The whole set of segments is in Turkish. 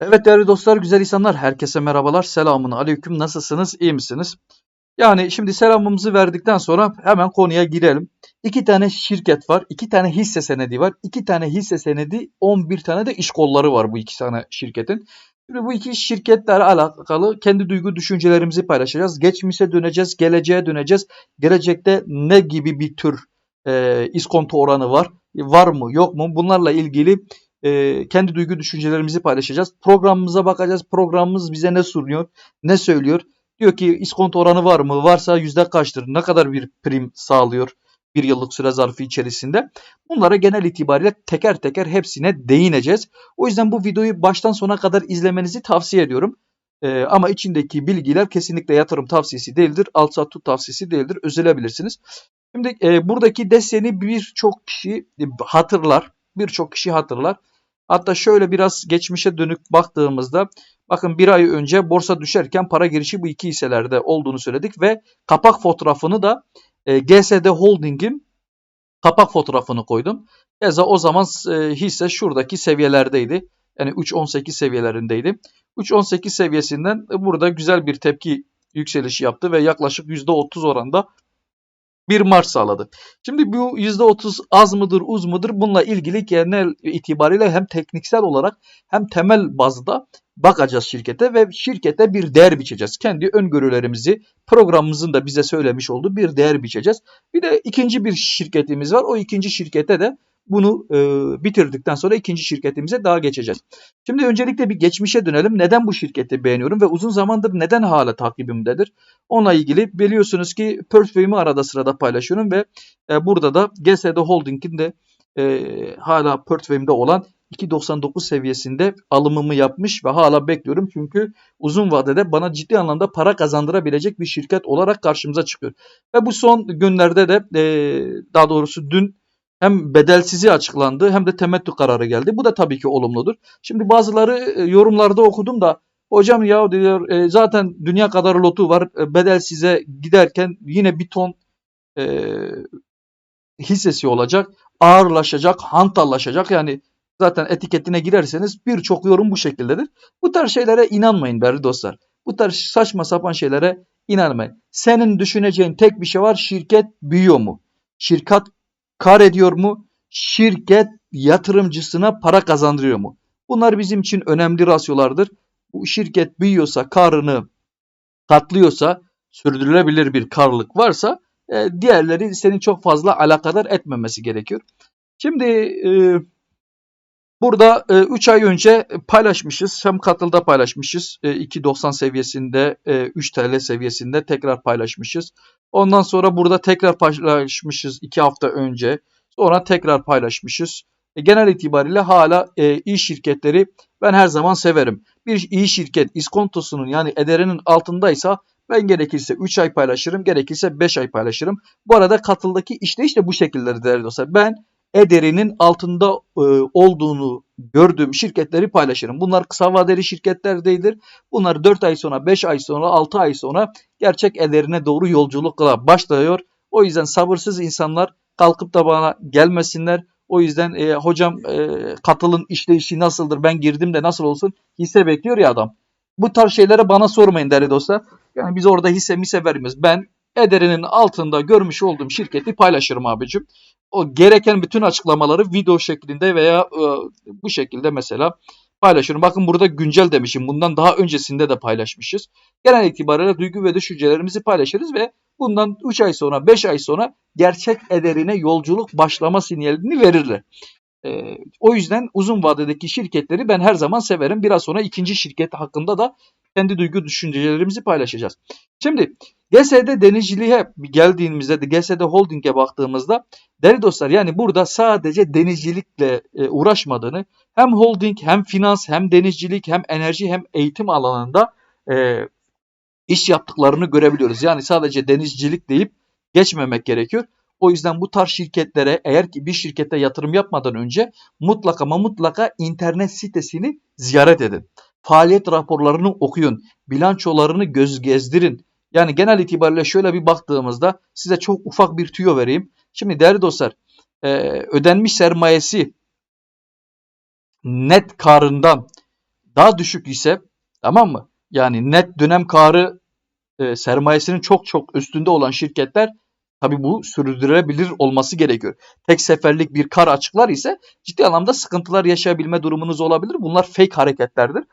Evet değerli dostlar, güzel insanlar, herkese merhabalar, selamun aleyküm, nasılsınız, iyi misiniz? Yani şimdi selamımızı verdikten sonra hemen konuya girelim. İki tane şirket var, iki tane hisse senedi var, iki tane hisse senedi, 11 tane de iş kolları var bu iki tane şirketin. Şimdi bu iki şirketlerle alakalı kendi duygu düşüncelerimizi paylaşacağız. Geçmişe döneceğiz, geleceğe döneceğiz. Gelecekte ne gibi bir tür e, iskonto oranı var, var mı, yok mu? Bunlarla ilgili e, kendi duygu düşüncelerimizi paylaşacağız. Programımıza bakacağız. Programımız bize ne sunuyor, ne söylüyor? Diyor ki iskonto oranı var mı? Varsa yüzde kaçtır? Ne kadar bir prim sağlıyor bir yıllık süre zarfı içerisinde? Bunlara genel itibariyle teker teker hepsine değineceğiz. O yüzden bu videoyu baştan sona kadar izlemenizi tavsiye ediyorum. Ee, ama içindeki bilgiler kesinlikle yatırım tavsiyesi değildir. Alt sat tut tavsiyesi değildir. Özelebilirsiniz. Şimdi e, buradaki deseni birçok kişi hatırlar. Birçok kişi hatırlar. Hatta şöyle biraz geçmişe dönük baktığımızda bakın bir ay önce borsa düşerken para girişi bu iki hisselerde olduğunu söyledik ve kapak fotoğrafını da e, GSD Holding'in kapak fotoğrafını koydum. Eza o zaman e, hisse şuradaki seviyelerdeydi. Yani 3.18 seviyelerindeydi. 3.18 seviyesinden burada güzel bir tepki yükselişi yaptı ve yaklaşık %30 oranda bir marş sağladı. Şimdi bu %30 az mıdır uz mudur bununla ilgili genel itibariyle hem tekniksel olarak hem temel bazda bakacağız şirkete ve şirkete bir değer biçeceğiz. Kendi öngörülerimizi programımızın da bize söylemiş olduğu bir değer biçeceğiz. Bir de ikinci bir şirketimiz var. O ikinci şirkete de bunu e, bitirdikten sonra ikinci şirketimize daha geçeceğiz. Şimdi öncelikle bir geçmişe dönelim. Neden bu şirketi beğeniyorum ve uzun zamandır neden hala takibimdedir? Onunla ilgili biliyorsunuz ki portföyümü arada sırada paylaşıyorum ve e, burada da GSD Holding'in de e, hala portföyümde olan 2.99 seviyesinde alımımı yapmış ve hala bekliyorum. Çünkü uzun vadede bana ciddi anlamda para kazandırabilecek bir şirket olarak karşımıza çıkıyor. Ve bu son günlerde de e, daha doğrusu dün hem bedelsizi açıklandı hem de temettü kararı geldi. Bu da tabii ki olumludur. Şimdi bazıları e, yorumlarda okudum da hocam ya diyor e, zaten dünya kadar lotu var e, bedelsize giderken yine bir ton e, hissesi olacak ağırlaşacak hantallaşacak yani zaten etiketine girerseniz birçok yorum bu şekildedir. Bu tarz şeylere inanmayın değerli dostlar. Bu tarz saçma sapan şeylere inanmayın. Senin düşüneceğin tek bir şey var şirket büyüyor mu? Şirket kar ediyor mu? Şirket yatırımcısına para kazandırıyor mu? Bunlar bizim için önemli rasyolardır. Bu şirket büyüyorsa, karını katlıyorsa, sürdürülebilir bir karlılık varsa e, diğerleri seni çok fazla alakadar etmemesi gerekiyor. Şimdi e, burada 3 e, ay önce paylaşmışız. Hem katılda paylaşmışız. E, 2.90 seviyesinde, e, 3 TL seviyesinde tekrar paylaşmışız. Ondan sonra burada tekrar paylaşmışız 2 hafta önce. Sonra tekrar paylaşmışız. E, genel itibariyle hala e, iyi şirketleri ben her zaman severim. Bir iyi şirket iskontosunun yani ederinin altındaysa ben gerekirse 3 ay paylaşırım, gerekirse 5 ay paylaşırım. Bu arada katıldaki işleyiş de bu şekilde değerli dostlar. Ben ederinin altında e, olduğunu gördüğüm şirketleri paylaşırım. Bunlar kısa vadeli şirketler değildir. Bunlar 4 ay sonra, 5 ay sonra, 6 ay sonra gerçek ederine doğru yolculukla başlıyor. O yüzden sabırsız insanlar kalkıp da bana gelmesinler. O yüzden e, hocam e, katılın işleyişi nasıldır ben girdim de nasıl olsun hisse bekliyor ya adam. Bu tarz şeylere bana sormayın değerli dostlar. Yani biz orada hisse mise vermiyoruz. Ben ederinin altında görmüş olduğum şirketi paylaşırım abicim. O gereken bütün açıklamaları video şeklinde veya e, bu şekilde mesela paylaşıyorum. Bakın burada güncel demişim. Bundan daha öncesinde de paylaşmışız. Genel itibariyle duygu ve düşüncelerimizi paylaşırız ve bundan 3 ay sonra 5 ay sonra gerçek ederine yolculuk başlama sinyalini verirler. Ee, o yüzden uzun vadedeki şirketleri ben her zaman severim. Biraz sonra ikinci şirket hakkında da kendi duygu düşüncelerimizi paylaşacağız. Şimdi GSD denizciliğe geldiğimizde de GSD Holding'e baktığımızda değerli dostlar yani burada sadece denizcilikle e, uğraşmadığını hem holding hem finans hem denizcilik hem enerji hem eğitim alanında e, iş yaptıklarını görebiliyoruz. Yani sadece denizcilik deyip geçmemek gerekiyor. O yüzden bu tarz şirketlere eğer ki bir şirkete yatırım yapmadan önce mutlaka ama mutlaka internet sitesini ziyaret edin. Faaliyet raporlarını okuyun. Bilançolarını göz gezdirin. Yani genel itibariyle şöyle bir baktığımızda size çok ufak bir tüyo vereyim. Şimdi değerli dostlar ödenmiş sermayesi net karından daha düşük ise tamam mı? Yani net dönem karı e, sermayesinin çok çok üstünde olan şirketler tabii bu sürdürülebilir olması gerekiyor. Tek seferlik bir kar açıklar ise ciddi anlamda sıkıntılar yaşayabilme durumunuz olabilir. Bunlar fake hareketlerdir.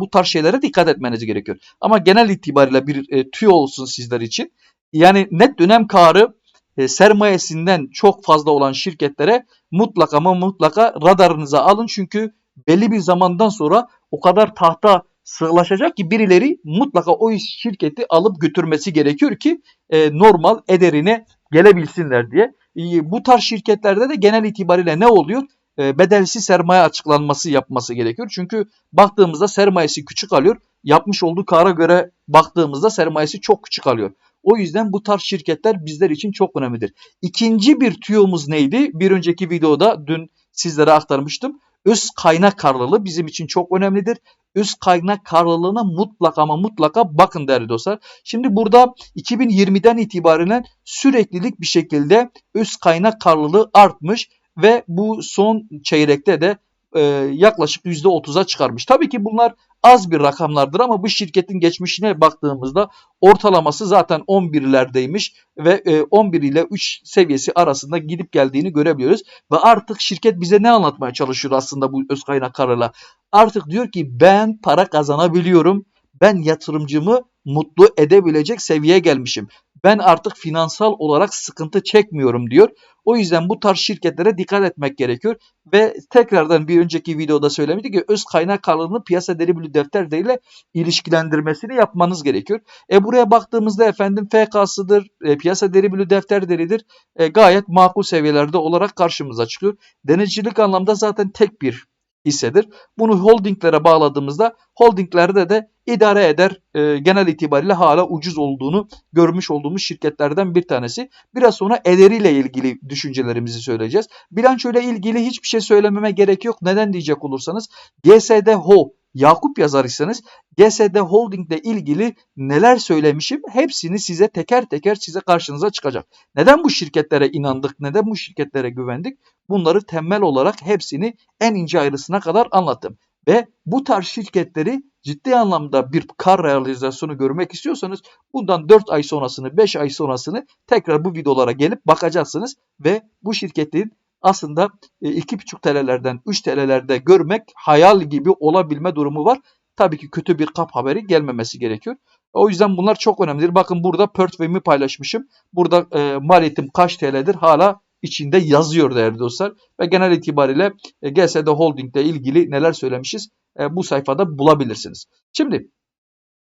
Bu tarz şeylere dikkat etmeniz gerekiyor. Ama genel itibariyle bir e, tüyo olsun sizler için. Yani net dönem karı e, sermayesinden çok fazla olan şirketlere mutlaka ama mutlaka radarınıza alın. Çünkü belli bir zamandan sonra o kadar tahta sığlaşacak ki birileri mutlaka o şirketi alıp götürmesi gerekiyor ki e, normal ederine gelebilsinler diye. E, bu tarz şirketlerde de genel itibariyle ne oluyor? E, bedelsiz sermaye açıklanması yapması gerekiyor. Çünkü baktığımızda sermayesi küçük alıyor. Yapmış olduğu kara göre baktığımızda sermayesi çok küçük alıyor. O yüzden bu tarz şirketler bizler için çok önemlidir. İkinci bir tüyomuz neydi? Bir önceki videoda dün sizlere aktarmıştım. Öz kaynak karlılığı bizim için çok önemlidir. Öz kaynak karlılığına mutlaka ama mutlaka bakın değerli dostlar. Şimdi burada 2020'den itibaren süreklilik bir şekilde öz kaynak karlılığı artmış ve bu son çeyrekte de e, yaklaşık %30'a çıkarmış. Tabii ki bunlar az bir rakamlardır ama bu şirketin geçmişine baktığımızda ortalaması zaten 11'lerdeymiş ve e, 11 ile 3 seviyesi arasında gidip geldiğini görebiliyoruz. Ve artık şirket bize ne anlatmaya çalışıyor aslında bu öz kaynak kararla? Artık diyor ki ben para kazanabiliyorum. Ben yatırımcımı mutlu edebilecek seviyeye gelmişim. Ben artık finansal olarak sıkıntı çekmiyorum diyor. O yüzden bu tarz şirketlere dikkat etmek gerekiyor. Ve tekrardan bir önceki videoda söylemiştik ki öz kaynak karlılığını piyasa değeri bölü defter değeriyle ilişkilendirmesini yapmanız gerekiyor. E buraya baktığımızda efendim FK'sıdır, e, piyasa değeri bölü defter değeridir. E, gayet makul seviyelerde olarak karşımıza çıkıyor. Denizcilik anlamda zaten tek bir hissedir. Bunu holdinglere bağladığımızda holdinglerde de idare eder e, genel itibariyle hala ucuz olduğunu görmüş olduğumuz şirketlerden bir tanesi. Biraz sonra ederiyle ilgili düşüncelerimizi söyleyeceğiz. Bilanço ilgili hiçbir şey söylememe gerek yok. Neden diyecek olursanız GSD Ho Yakup yazarıysanız GSD Holding ile ilgili neler söylemişim hepsini size teker teker size karşınıza çıkacak. Neden bu şirketlere inandık, neden bu şirketlere güvendik? Bunları temel olarak hepsini en ince ayrısına kadar anlattım. Ve bu tarz şirketleri ciddi anlamda bir kar realizasyonu görmek istiyorsanız bundan 4 ay sonrasını 5 ay sonrasını tekrar bu videolara gelip bakacaksınız ve bu şirketin aslında 2,5 TL'lerden 3 TL'lerde görmek hayal gibi olabilme durumu var. Tabii ki kötü bir kap haberi gelmemesi gerekiyor. O yüzden bunlar çok önemlidir. Bakın burada portföyümü paylaşmışım. Burada e, maliyetim kaç TL'dir hala içinde yazıyor değerli dostlar. Ve genel itibariyle e, GSD Holding ile ilgili neler söylemişiz e, bu sayfada bulabilirsiniz. Şimdi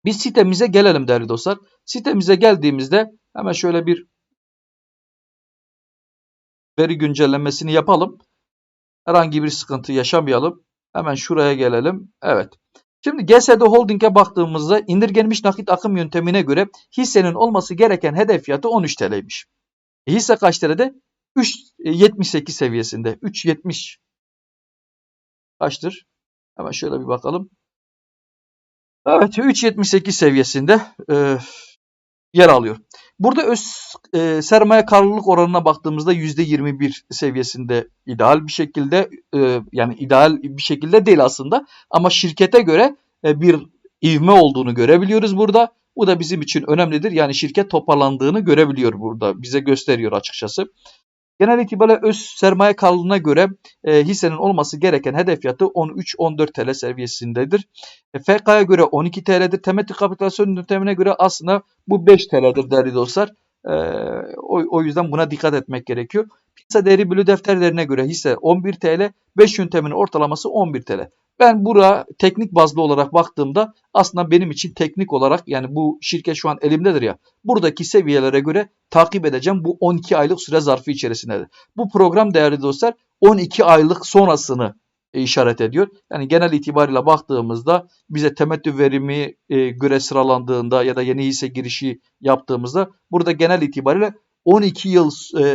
biz sitemize gelelim değerli dostlar. Sitemize geldiğimizde hemen şöyle bir veri güncellemesini yapalım. Herhangi bir sıkıntı yaşamayalım. Hemen şuraya gelelim. Evet. Şimdi GSD Holding'e baktığımızda indirgenmiş nakit akım yöntemine göre hissenin olması gereken hedef fiyatı 13 TL'ymiş. E hisse kaç TL'de? 3.78 seviyesinde. 3.70 kaçtır? Hemen şöyle bir bakalım. Evet 3.78 seviyesinde e, yer alıyor. Burada öz e, sermaye karlılık oranına baktığımızda %21 seviyesinde ideal bir şekilde e, yani ideal bir şekilde değil aslında ama şirkete göre e, bir ivme olduğunu görebiliyoruz burada. Bu da bizim için önemlidir. Yani şirket toparlandığını görebiliyor burada. Bize gösteriyor açıkçası. Genel itibariyle öz sermaye karlılığına göre e, hissenin olması gereken hedef fiyatı 13-14 TL seviyesindedir. E, FK'ya göre 12 TL'dir. Temettü kapitülasyon yöntemine göre aslında bu 5 TL'dir değerli dostlar. E, o, o yüzden buna dikkat etmek gerekiyor. Piyasa değeri bölü defter değerine göre hisse 11 TL, 5 yönteminin ortalaması 11 TL. Ben bura teknik bazlı olarak baktığımda aslında benim için teknik olarak yani bu şirket şu an elimdedir ya buradaki seviyelere göre takip edeceğim bu 12 aylık süre zarfı içerisindedir. Bu program değerli dostlar 12 aylık sonrasını işaret ediyor. Yani genel itibariyle baktığımızda bize temettü verimi e, göre sıralandığında ya da yeni hisse girişi yaptığımızda burada genel itibariyle 12 yıl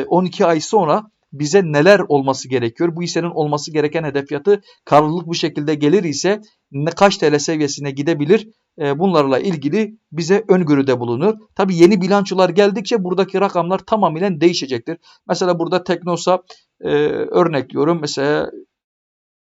12 e, ay sonra bize neler olması gerekiyor? Bu hissenin olması gereken hedef fiyatı karlılık bu şekilde gelir ise ne kaç TL seviyesine gidebilir? E, bunlarla ilgili bize öngörüde bulunur. Tabi yeni bilançolar geldikçe buradaki rakamlar tamamen değişecektir. Mesela burada Teknosa e, örnekliyorum. Mesela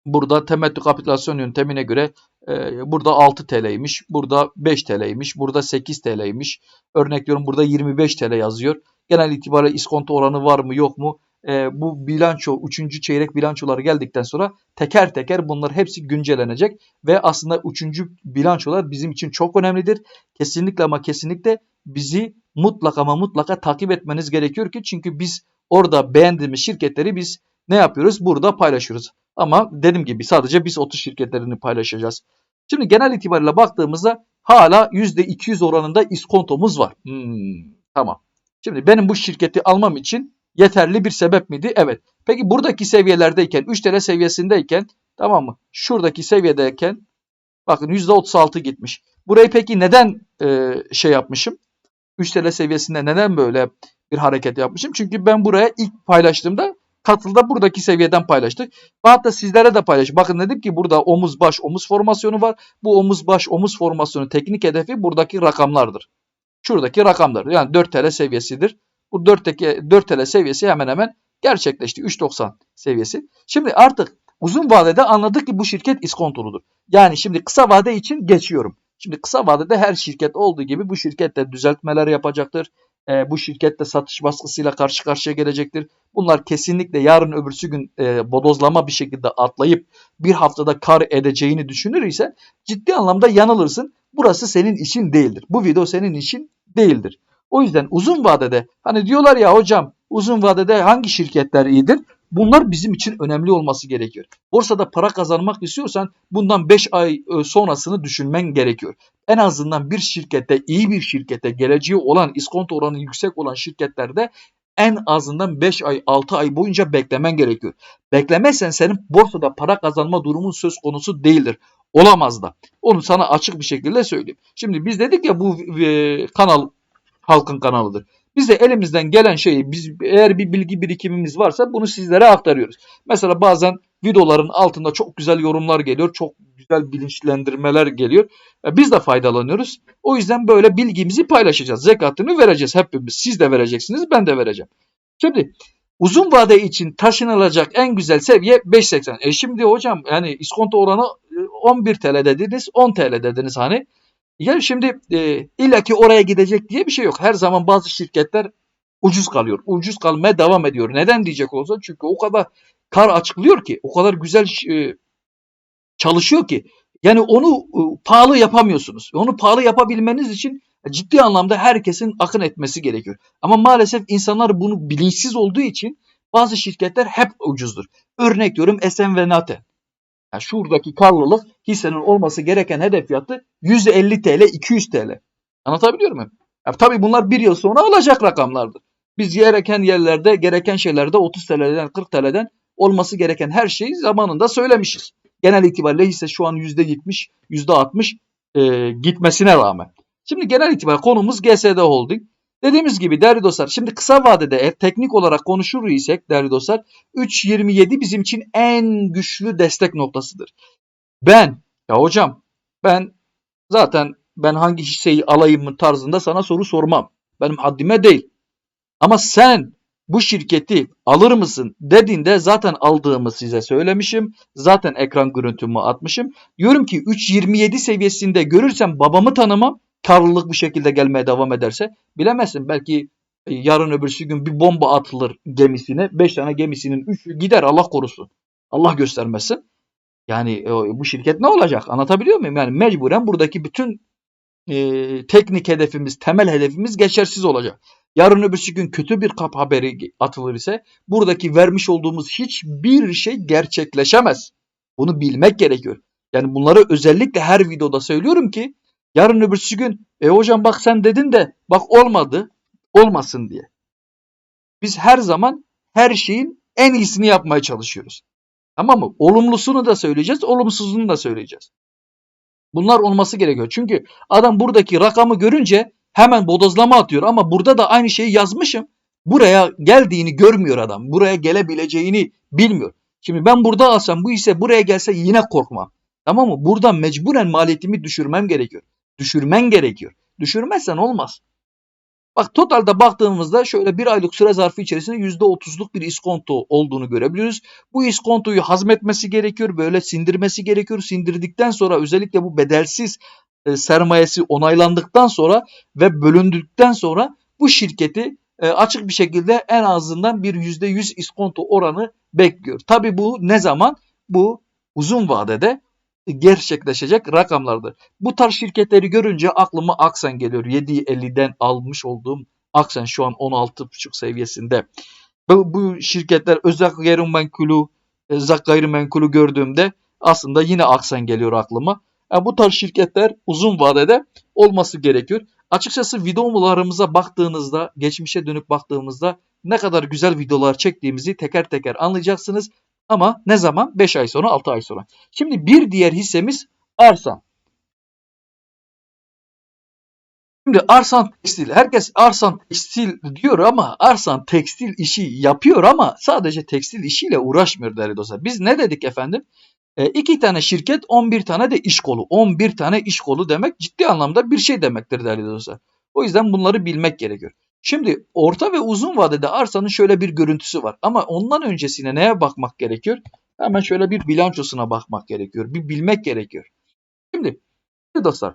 burada temettü kapitülasyon yöntemine göre Ee, burada 6 TL'ymiş, burada 5 TL'ymiş, burada 8 TL'ymiş. Örnek veriyorum burada 25 TL yazıyor. Genel itibariyle iskonto oranı var mı yok mu? Ee, bu bilanço, 3. çeyrek bilançoları geldikten sonra teker teker bunlar hepsi güncellenecek. Ve aslında 3. bilançolar bizim için çok önemlidir. Kesinlikle ama kesinlikle bizi mutlaka ama mutlaka takip etmeniz gerekiyor ki çünkü biz orada beğendiğimiz şirketleri biz ne yapıyoruz? Burada paylaşıyoruz. Ama dediğim gibi sadece biz 30 şirketlerini paylaşacağız. Şimdi genel itibariyle baktığımızda hala %200 oranında iskontomuz var. Hmm, tamam. Şimdi benim bu şirketi almam için yeterli bir sebep miydi? Evet. Peki buradaki seviyelerdeyken 3 TL seviyesindeyken tamam mı? Şuradaki seviyedeyken bakın %36 gitmiş. Burayı peki neden e, şey yapmışım? 3 TL seviyesinde neden böyle bir hareket yapmışım? Çünkü ben buraya ilk paylaştığımda katılda buradaki seviyeden paylaştık. Hatta sizlere de paylaş. Bakın dedim ki burada omuz baş omuz formasyonu var. Bu omuz baş omuz formasyonu teknik hedefi buradaki rakamlardır. Şuradaki rakamlar. Yani 4 TL seviyesidir. Bu 4, 4 TL seviyesi hemen hemen gerçekleşti. 3.90 seviyesi. Şimdi artık uzun vadede anladık ki bu şirket iskontoludur. Yani şimdi kısa vade için geçiyorum. Şimdi kısa vadede her şirket olduğu gibi bu şirket de düzeltmeler yapacaktır. E, bu şirket de satış baskısıyla karşı karşıya gelecektir. Bunlar kesinlikle yarın öbürsü gün e, bodozlama bir şekilde atlayıp bir haftada kar edeceğini düşünür ise ciddi anlamda yanılırsın. Burası senin için değildir. Bu video senin için değildir. O yüzden uzun vadede hani diyorlar ya hocam uzun vadede hangi şirketler iyidir? Bunlar bizim için önemli olması gerekiyor. Borsada para kazanmak istiyorsan bundan 5 ay e, sonrasını düşünmen gerekiyor. En azından bir şirkette, iyi bir şirkette, geleceği olan, iskonto oranı yüksek olan şirketlerde en azından 5 ay, 6 ay boyunca beklemen gerekiyor. Beklemezsen senin borsada para kazanma durumun söz konusu değildir. Olamaz da. Onu sana açık bir şekilde söyleyeyim. Şimdi biz dedik ya bu e, kanal halkın kanalıdır. Biz de elimizden gelen şeyi biz eğer bir bilgi birikimimiz varsa bunu sizlere aktarıyoruz. Mesela bazen videoların altında çok güzel yorumlar geliyor. Çok güzel bilinçlendirmeler geliyor. E, Biz de faydalanıyoruz. O yüzden böyle bilgimizi paylaşacağız. Zekatını vereceğiz hepimiz. Siz de vereceksiniz, ben de vereceğim. Şimdi uzun vade için taşınılacak en güzel seviye 5.80. E şimdi hocam yani iskonto oranı e, 11 TL dediniz, 10 TL dediniz hani. Ya şimdi e, illaki oraya gidecek diye bir şey yok. Her zaman bazı şirketler ucuz kalıyor. Ucuz kalmaya devam ediyor. Neden diyecek olsa çünkü o kadar kar açıklıyor ki, o kadar güzel e, çalışıyor ki yani onu e, pahalı yapamıyorsunuz. Onu pahalı yapabilmeniz için ciddi anlamda herkesin akın etmesi gerekiyor. Ama maalesef insanlar bunu bilinçsiz olduğu için bazı şirketler hep ucuzdur. Örnek diyorum Esen ve Nate. Yani şuradaki karlılık hissenin olması gereken hedef fiyatı 150 TL, 200 TL. Anlatabiliyor muyum? Ya, tabii bunlar bir yıl sonra alacak rakamlardır. Biz gereken yerlerde, gereken şeylerde 30 TL'den 40 TL'den olması gereken her şeyi zamanında söylemişiz. Genel itibariyle hisse şu an %70, %60 e, gitmesine rağmen. Şimdi genel itibariyle konumuz GSD Holding. Dediğimiz gibi değerli dostlar şimdi kısa vadede eğer teknik olarak konuşur isek değerli dostlar 3.27 bizim için en güçlü destek noktasıdır. Ben ya hocam ben zaten ben hangi hisseyi alayım mı tarzında sana soru sormam. Benim haddime değil. Ama sen bu şirketi alır mısın dediğinde zaten aldığımı size söylemişim. Zaten ekran görüntümü atmışım. Diyorum ki 3.27 seviyesinde görürsem babamı tanımam. Karlılık bu şekilde gelmeye devam ederse bilemezsin. Belki e, yarın öbürsü gün bir bomba atılır gemisine. 5 tane gemisinin 3'ü gider Allah korusun. Allah göstermesin. Yani e, bu şirket ne olacak? Anlatabiliyor muyum? Yani mecburen buradaki bütün e, teknik hedefimiz, temel hedefimiz geçersiz olacak. Yarın öbürsü gün kötü bir kap haberi atılır ise buradaki vermiş olduğumuz hiçbir şey gerçekleşemez. Bunu bilmek gerekiyor. Yani bunları özellikle her videoda söylüyorum ki yarın öbürsü gün e hocam bak sen dedin de bak olmadı olmasın diye. Biz her zaman her şeyin en iyisini yapmaya çalışıyoruz. Tamam mı? Olumlusunu da söyleyeceğiz, olumsuzunu da söyleyeceğiz. Bunlar olması gerekiyor. Çünkü adam buradaki rakamı görünce hemen bodozlama atıyor ama burada da aynı şeyi yazmışım. Buraya geldiğini görmüyor adam. Buraya gelebileceğini bilmiyor. Şimdi ben burada alsam bu ise buraya gelse yine korkmam. Tamam mı? Burada mecburen maliyetimi düşürmem gerekiyor. Düşürmen gerekiyor. Düşürmezsen olmaz. Bak totalde baktığımızda şöyle bir aylık süre zarfı içerisinde %30'luk bir iskonto olduğunu görebiliyoruz. Bu iskontoyu hazmetmesi gerekiyor, böyle sindirmesi gerekiyor. Sindirdikten sonra özellikle bu bedelsiz e, sermayesi onaylandıktan sonra ve bölündükten sonra bu şirketi e, açık bir şekilde en azından bir %100 iskonto oranı bekliyor. Tabii bu ne zaman? Bu uzun vadede gerçekleşecek rakamlardır. Bu tarz şirketleri görünce aklıma Aksen geliyor. 7.50'den almış olduğum Aksen şu an 16.5 seviyesinde. Bu, bu şirketler özel gayrimenkulü, özel gayrimenkulü gördüğümde aslında yine Aksen geliyor aklıma. Yani bu tarz şirketler uzun vadede olması gerekiyor. Açıkçası videolarımıza baktığınızda, geçmişe dönüp baktığımızda ne kadar güzel videolar çektiğimizi teker teker anlayacaksınız. Ama ne zaman? 5 ay sonra, 6 ay sonra. Şimdi bir diğer hissemiz Arsan. Şimdi Arsan Tekstil, herkes Arsan Tekstil diyor ama Arsan Tekstil işi yapıyor ama sadece tekstil işiyle uğraşmıyor değerli dostlar. Biz ne dedik efendim? E, iki tane şirket 11 tane de iş kolu. 11 tane iş kolu demek ciddi anlamda bir şey demektir değerli dostlar. O yüzden bunları bilmek gerekiyor. Şimdi orta ve uzun vadede arsanın şöyle bir görüntüsü var. Ama ondan öncesine neye bakmak gerekiyor? Hemen şöyle bir bilançosuna bakmak gerekiyor. Bir bilmek gerekiyor. Şimdi dostlar.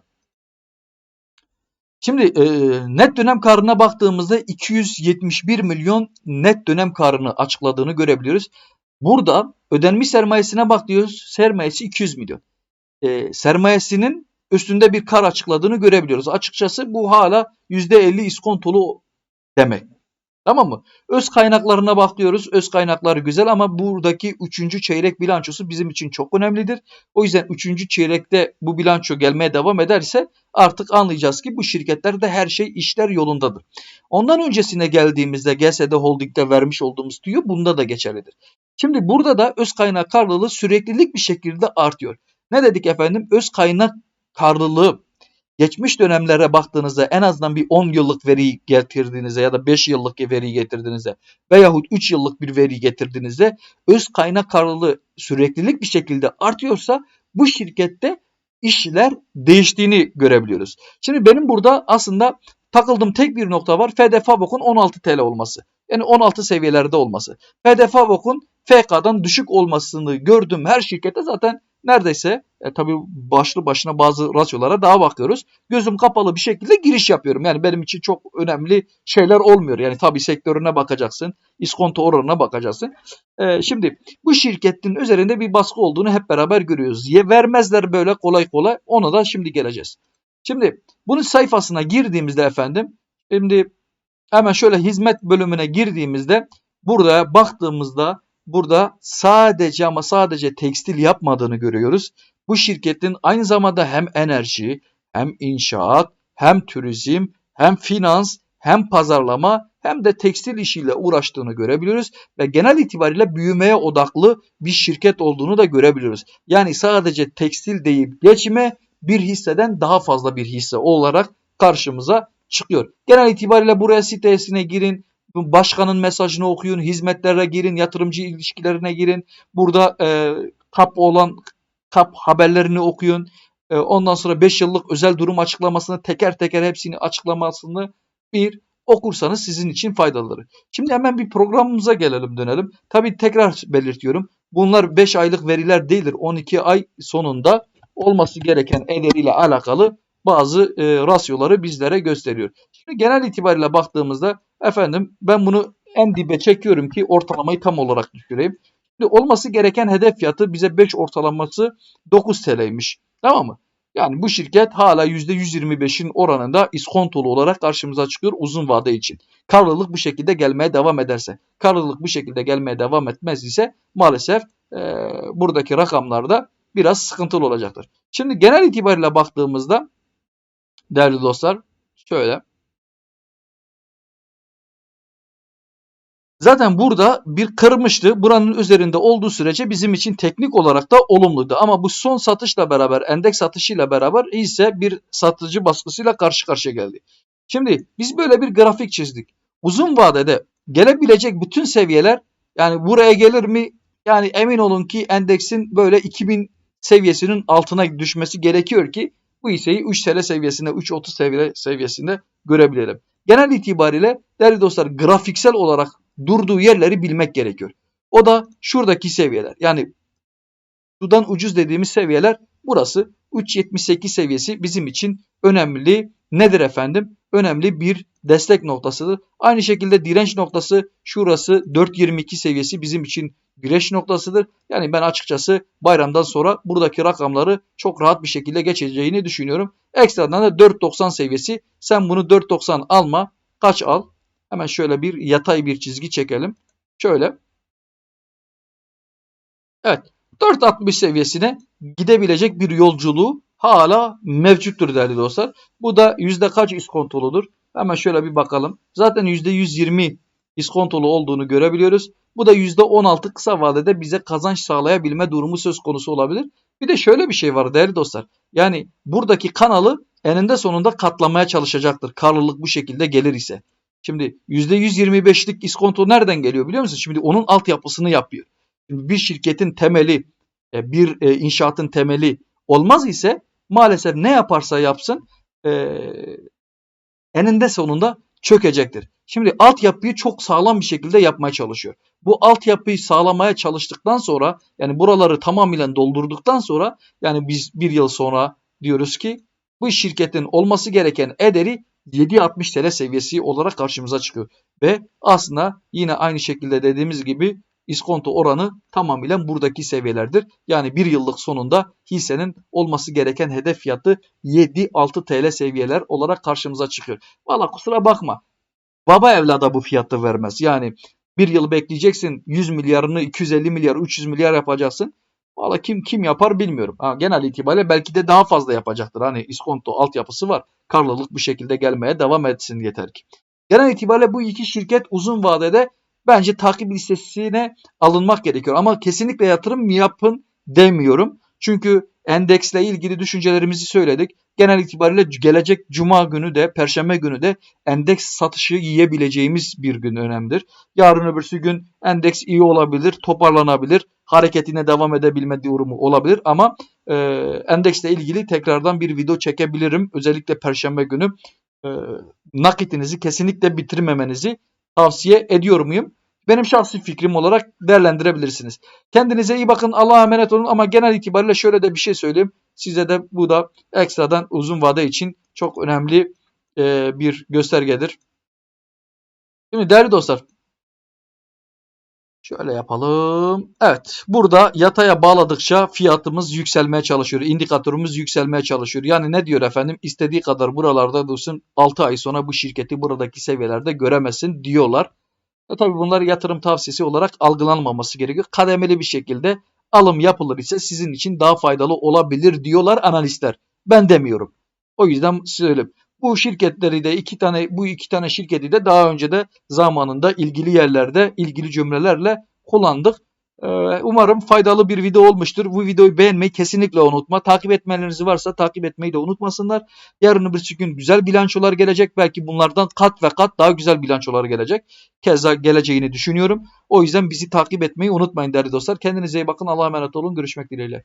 Şimdi e, net dönem karına baktığımızda 271 milyon net dönem karını açıkladığını görebiliyoruz. Burada ödenmiş sermayesine bak diyoruz. Sermayesi 200 milyon. E, sermayesinin üstünde bir kar açıkladığını görebiliyoruz. Açıkçası bu hala %50 iskontolu demek. Tamam mı? Öz kaynaklarına bakıyoruz. Öz kaynakları güzel ama buradaki 3. çeyrek bilançosu bizim için çok önemlidir. O yüzden 3. çeyrekte bu bilanço gelmeye devam ederse artık anlayacağız ki bu şirketlerde her şey işler yolundadır. Ondan öncesine geldiğimizde GSD Holding'de vermiş olduğumuz tüyo bunda da geçerlidir. Şimdi burada da öz kaynak karlılığı süreklilik bir şekilde artıyor. Ne dedik efendim? Öz kaynak karlılığı geçmiş dönemlere baktığınızda en azından bir 10 yıllık veri getirdiğinizde ya da 5 yıllık bir veri getirdiğinizde veyahut 3 yıllık bir veri getirdiğinizde öz kaynak karlılığı süreklilik bir şekilde artıyorsa bu şirkette işler değiştiğini görebiliyoruz. Şimdi benim burada aslında takıldığım tek bir nokta var. FD Fabok'un 16 TL olması. Yani 16 seviyelerde olması. FD Fabok'un FK'dan düşük olmasını gördüğüm her şirkette zaten neredeyse e, tabii başlı başına bazı rasyolara daha bakıyoruz. Gözüm kapalı bir şekilde giriş yapıyorum. Yani benim için çok önemli şeyler olmuyor. Yani tabii sektörüne bakacaksın, iskonto oranına bakacaksın. E, şimdi bu şirketin üzerinde bir baskı olduğunu hep beraber görüyoruz. Ye vermezler böyle kolay kolay. Ona da şimdi geleceğiz. Şimdi bunun sayfasına girdiğimizde efendim, şimdi hemen şöyle hizmet bölümüne girdiğimizde burada baktığımızda burada sadece ama sadece tekstil yapmadığını görüyoruz. Bu şirketin aynı zamanda hem enerji, hem inşaat, hem turizm, hem finans, hem pazarlama hem de tekstil işiyle uğraştığını görebiliyoruz ve genel itibariyle büyümeye odaklı bir şirket olduğunu da görebiliyoruz. Yani sadece tekstil deyip geçme bir hisseden daha fazla bir hisse olarak karşımıza çıkıyor. Genel itibariyle buraya sitesine girin, başkanın mesajını okuyun, hizmetlere girin, yatırımcı ilişkilerine girin. Burada e, kap olan kap haberlerini okuyun. E, ondan sonra 5 yıllık özel durum açıklamasını teker teker hepsini açıklamasını bir okursanız sizin için faydalıdır. Şimdi hemen bir programımıza gelelim dönelim. Tabi tekrar belirtiyorum. Bunlar 5 aylık veriler değildir. 12 ay sonunda olması gereken ederiyle alakalı bazı e, rasyoları bizlere gösteriyor. Şimdi genel itibariyle baktığımızda efendim ben bunu en dibe çekiyorum ki ortalamayı tam olarak düşüreyim. Şimdi olması gereken hedef fiyatı bize 5 ortalaması 9 TL'ymiş. Tamam mı? Yani bu şirket hala %125'in oranında iskontolu olarak karşımıza çıkıyor uzun vade için. Karlılık bu şekilde gelmeye devam ederse. Karlılık bu şekilde gelmeye devam etmez ise maalesef e, buradaki rakamlarda biraz sıkıntılı olacaktır. Şimdi genel itibariyle baktığımızda değerli dostlar şöyle Zaten burada bir kırmıştı. Buranın üzerinde olduğu sürece bizim için teknik olarak da olumluydu. Ama bu son satışla beraber, endeks satışıyla beraber ise bir satıcı baskısıyla karşı karşıya geldi. Şimdi biz böyle bir grafik çizdik. Uzun vadede gelebilecek bütün seviyeler yani buraya gelir mi? Yani emin olun ki endeksin böyle 2000 seviyesinin altına düşmesi gerekiyor ki bu hisseyi 3 TL seviyesinde, 3.30 seviye seviyesinde görebilelim. genel itibariyle değerli dostlar grafiksel olarak durduğu yerleri bilmek gerekiyor. O da şuradaki seviyeler. Yani sudan ucuz dediğimiz seviyeler burası. 3.78 seviyesi bizim için önemli. Nedir efendim? Önemli bir destek noktasıdır. Aynı şekilde direnç noktası şurası 4.22 seviyesi bizim için direnç noktasıdır. Yani ben açıkçası bayramdan sonra buradaki rakamları çok rahat bir şekilde geçeceğini düşünüyorum. Ekstradan da 4.90 seviyesi. Sen bunu 4.90 alma. Kaç al? Hemen şöyle bir yatay bir çizgi çekelim. Şöyle. Evet. 4.60 seviyesine gidebilecek bir yolculuğu hala mevcuttur değerli dostlar. Bu da yüzde kaç iskontoludur? Hemen şöyle bir bakalım. Zaten yüzde 120 iskontolu olduğunu görebiliyoruz. Bu da yüzde 16 kısa vadede bize kazanç sağlayabilme durumu söz konusu olabilir. Bir de şöyle bir şey var değerli dostlar. Yani buradaki kanalı eninde sonunda katlamaya çalışacaktır. Karlılık bu şekilde gelir ise. Şimdi %125'lik iskonto nereden geliyor biliyor musun? Şimdi onun altyapısını yapıyor. Şimdi bir şirketin temeli, e, bir e, inşaatın temeli olmaz ise maalesef ne yaparsa yapsın e, eninde sonunda çökecektir. Şimdi altyapıyı çok sağlam bir şekilde yapmaya çalışıyor. Bu altyapıyı sağlamaya çalıştıktan sonra yani buraları tamamıyla doldurduktan sonra yani biz bir yıl sonra diyoruz ki bu şirketin olması gereken ederi 7.60 TL seviyesi olarak karşımıza çıkıyor. Ve aslında yine aynı şekilde dediğimiz gibi iskonto oranı tamamıyla buradaki seviyelerdir. Yani bir yıllık sonunda hissenin olması gereken hedef fiyatı 7-6 TL seviyeler olarak karşımıza çıkıyor. Valla kusura bakma. Baba evlada bu fiyatı vermez. Yani bir yıl bekleyeceksin 100 milyarını 250 milyar 300 milyar yapacaksın. Valla kim kim yapar bilmiyorum. Ha, genel itibariyle belki de daha fazla yapacaktır. Hani iskonto altyapısı var. Karlılık bu şekilde gelmeye devam etsin yeter ki. Genel itibariyle bu iki şirket uzun vadede bence takip listesine alınmak gerekiyor. Ama kesinlikle yatırım yapın demiyorum. Çünkü endeksle ilgili düşüncelerimizi söyledik. Genel itibariyle gelecek cuma günü de perşembe günü de endeks satışı yiyebileceğimiz bir gün önemlidir. Yarın öbürsü gün endeks iyi olabilir, toparlanabilir, hareketine devam edebilme durumu olabilir ama e, endeksle ilgili tekrardan bir video çekebilirim. Özellikle perşembe günü e, nakitinizi kesinlikle bitirmemenizi tavsiye ediyor muyum? Benim şahsi fikrim olarak değerlendirebilirsiniz. Kendinize iyi bakın. Allah'a emanet olun ama genel itibariyle şöyle de bir şey söyleyeyim. Size de bu da ekstradan uzun vade için çok önemli bir göstergedir. Şimdi değerli dostlar Şöyle yapalım. Evet. Burada yataya bağladıkça fiyatımız yükselmeye çalışıyor. İndikatörümüz yükselmeye çalışıyor. Yani ne diyor efendim? İstediği kadar buralarda dursun. 6 ay sonra bu şirketi buradaki seviyelerde göremesin diyorlar. E tabi bunlar yatırım tavsiyesi olarak algılanmaması gerekiyor. Kademeli bir şekilde alım yapılır ise sizin için daha faydalı olabilir diyorlar analistler. Ben demiyorum. O yüzden söyleyeyim. Bu şirketleri de iki tane bu iki tane şirketi de daha önce de zamanında ilgili yerlerde ilgili cümlelerle kullandık. Ee, umarım faydalı bir video olmuştur. Bu videoyu beğenmeyi kesinlikle unutma. Takip etmelerinizi varsa takip etmeyi de unutmasınlar. Yarın bir gün güzel bilançolar gelecek. Belki bunlardan kat ve kat daha güzel bilançolar gelecek. Keza geleceğini düşünüyorum. O yüzden bizi takip etmeyi unutmayın değerli dostlar. Kendinize iyi bakın. Allah'a emanet olun. Görüşmek dileğiyle.